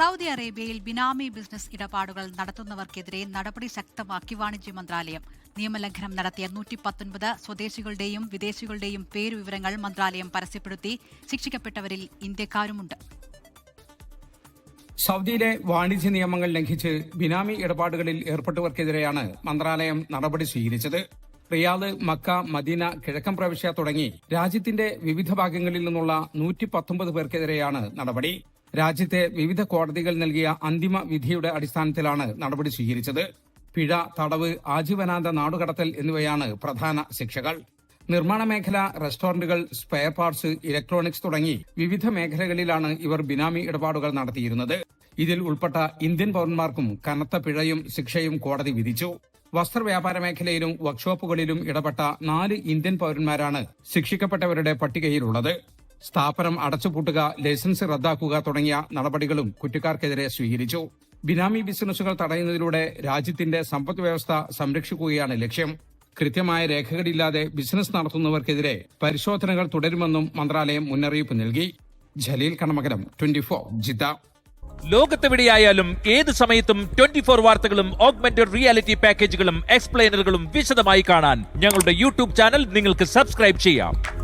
Saudi അറേബ്യയിൽ ബിനാമി business ഇടപാടുകൾ നടത്തുന്നവർക്കെതിരെ നടപടി ശക്തമാക്കി വാണിജ്യ മന്ത്രാലയം. നിയമലംഘനം നടത്തിയ നൂറ്റി പത്തൊൻപത് സ്വദേശികളുടെയും വിദേശികളുടെയും പേരുവിവരങ്ങൾ മന്ത്രാലയം പരസ്യപ്പെടുത്തി. ശിക്ഷിക്കപ്പെട്ടവരിൽ ഇന്ത്യക്കാരുമുണ്ട്. സൗദിയിലെ വാണിജ്യ നിയമങ്ങൾ ലംഘിച്ച് ബിനാമി ഇടപാടുകളിൽ ഏർപ്പെട്ടവർക്കെതിരെയാണ് മന്ത്രാലയം നടപടി സ്വീകരിച്ചത്. റിയാദ് മക്ക മദീന കിഴക്കൻ പ്രവിശ്യ തുടങ്ങി രാജ്യത്തിന്റെ വിവിധ ഭാഗങ്ങളിൽ നിന്നുള്ള നൂറ്റി പത്തൊമ്പത് പേർക്കെതിരെയാണ് നടപടി. രാജ്യത്തെ വിവിധ കോടതികൾ നൽകിയ അന്തിമ വിധിയുടെ അടിസ്ഥാനത്തിലാണ് നടപടി സ്വീകരിച്ചത്. പിഴ തടവ് ആജീവനാന്ത നാടുകടത്തൽ എന്നിവയാണ് പ്രധാന ശിക്ഷകൾ. നിർമ്മാണ മേഖല റെസ്റ്റോറന്റുകൾ സ്പെയർ പാർട്സ് ഇലക്ട്രോണിക്സ് തുടങ്ങി വിവിധ മേഖലകളിലാണ് ഇവർ ബിനാമി ഇടപാടുകൾ നടത്തിയിരുന്നത്. ഇതിൽ ഉൾപ്പെട്ട ഇന്ത്യൻ പൌരന്മാർക്കും കനത്ത പിഴയും ശിക്ഷയും കോടതി വിധിച്ചു. വസ്ത്രവ്യാപാര മേഖലയിലും വർക്ക്ഷോപ്പുകളിലും ഇടപെട്ട നാല് ഇന്ത്യൻ പൌരന്മാരാണ് ശിക്ഷിക്കപ്പെട്ടവരുടെ പട്ടികയിലുള്ളത്. സ്ഥാപനം അടച്ചുപൂട്ടുക ലൈസൻസ് റദ്ദാക്കുക തുടങ്ങിയ നടപടികളും കുറ്റക്കാർക്കെതിരെ സ്വീകരിച്ചു. ബിനാമി ബിസിനസ്സുകൾ തടയുന്നതിലൂടെ രാജ്യത്തിന്റെ സമ്പദ് വ്യവസ്ഥ സംരക്ഷിക്കുകയാണ് ലക്ഷ്യം. കൃത്യമായ രേഖകളില്ലാതെ ബിസിനസ് നടത്തുന്നവർക്കെതിരെ പരിശോധനകൾ തുടരുമെന്നും മന്ത്രാലയം മുന്നറിയിപ്പ് നൽകി. Jaleel Kanamakalam twenty four Jeddah. ലോകത്തെവിടെയായാലും ഏത് സമയത്തും ട്വന്റി ഫോർ വാർത്തകളും ഓഗ്മെന്റഡ് റിയാലിറ്റി പാക്കേജുകളും എക്സ്പ്ലെയിനറുകളും വിശദമായി കാണാൻ ഞങ്ങളുടെ യൂട്യൂബ് ചാനൽ നിങ്ങൾക്ക് സബ്സ്ക്രൈബ് ചെയ്യാം.